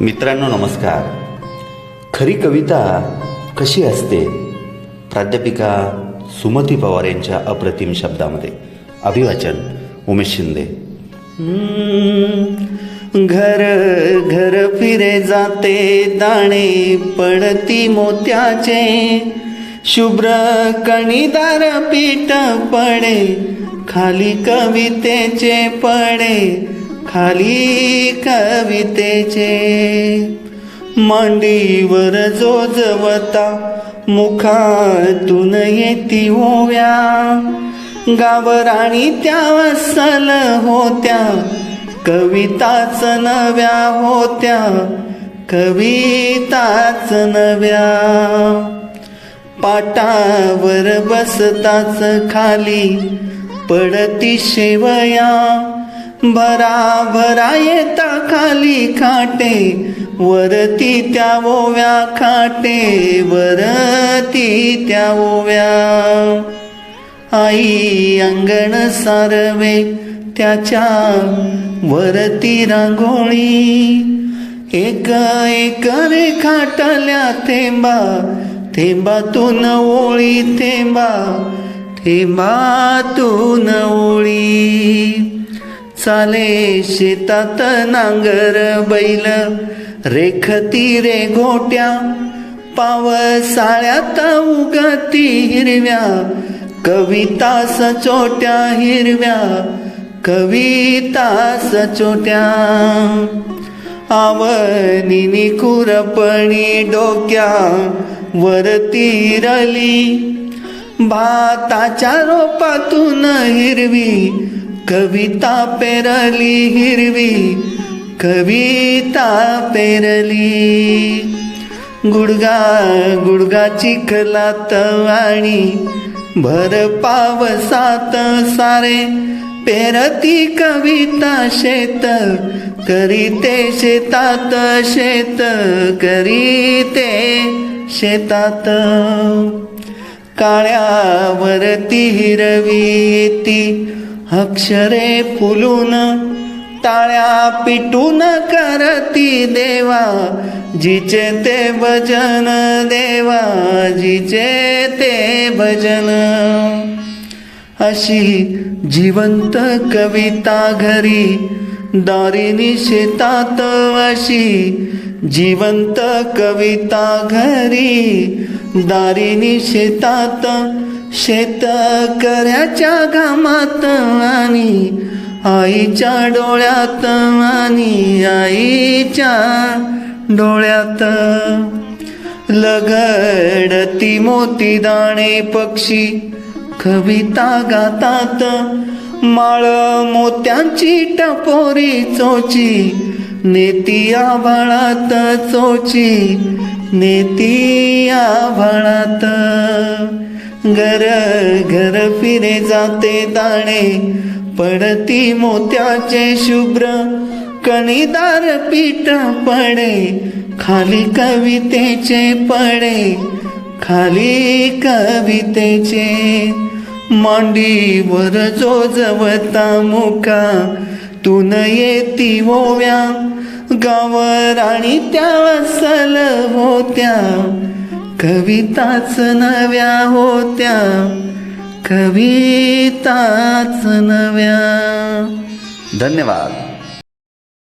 मित्रांनो नमस्कार. खरी कविता कशी असते? प्राध्यापिका सुमती पवार यांच्या अप्रतिम शब्दामध्ये. अभिवाचन उमेश शिंदे. घर घर फिरे जाते दाणे पडती मोत्याचे. शुभ्र कणीदार पीठ पडे खाली कवितेचे पडे. खाली कवितेचे. मांडीवर जो जवता मुखातून येती ओव्या. गावराणी त्या असल होत्या कविताच नव्या होत्या कविताच नव्या. पाटावर बसताच खाली पडती शेवया. भरा भरा येता खाली खाटे वरती त्या ओव्या खाटे वरती त्या ओव्या. आई अंगण सारवे त्याच्या वरती रांगोळी एक एक रेखाटल्या थेंबा थेंबातून ओळी थेंबा थेंबातून ओळी. चाले शेतात नांगर बैल. रेखती रे गोट्या पावसाळ्यात उगाती हिरव्या. कविता सचोट्या हिरव्या कविता सचोट्या. आवनिनी कुरपणी डोक्या वरती रली. भाताच्या रोपातून हिरवी कविता पेरली हिरवी कविता पेरली. गुडगा गुडगा चिखलात आणि भर पावसात सारे पेरती कविता शेत करीते शेतात शेत करीते शेतात. काळ्यावरती हिरवी येती अक्षरे फुलून टाळ्या पिटून करती देवा जिचे ते भजन देवा जिचे ते भजन. अशी जिवंत कविता घरी दारिनी शेतात अशी जिवंत कविता घरी दारिनी शेतात शेतकऱ्याच्या घामात आणि आईच्या डोळ्यात आणि आईच्या डोळ्यात. लगडती मोती दाणे पक्षी कविता गातात माळ मोत्यांची टपोरी चोची नेती आभाळात चोची नेती आभाळात घर घर फिरे जाते दाणे. पडती मोत्याचे शुभ्र. कणीदार पीठ पडे. खाली कवितेचे पडे. खाली कवितेचे. मांडीवर जो जवता मुका. तून येती ओव्या आणि त्या वसल होत्या. कविताच नव्या होत्या. कविताच नव्या. धन्यवाद.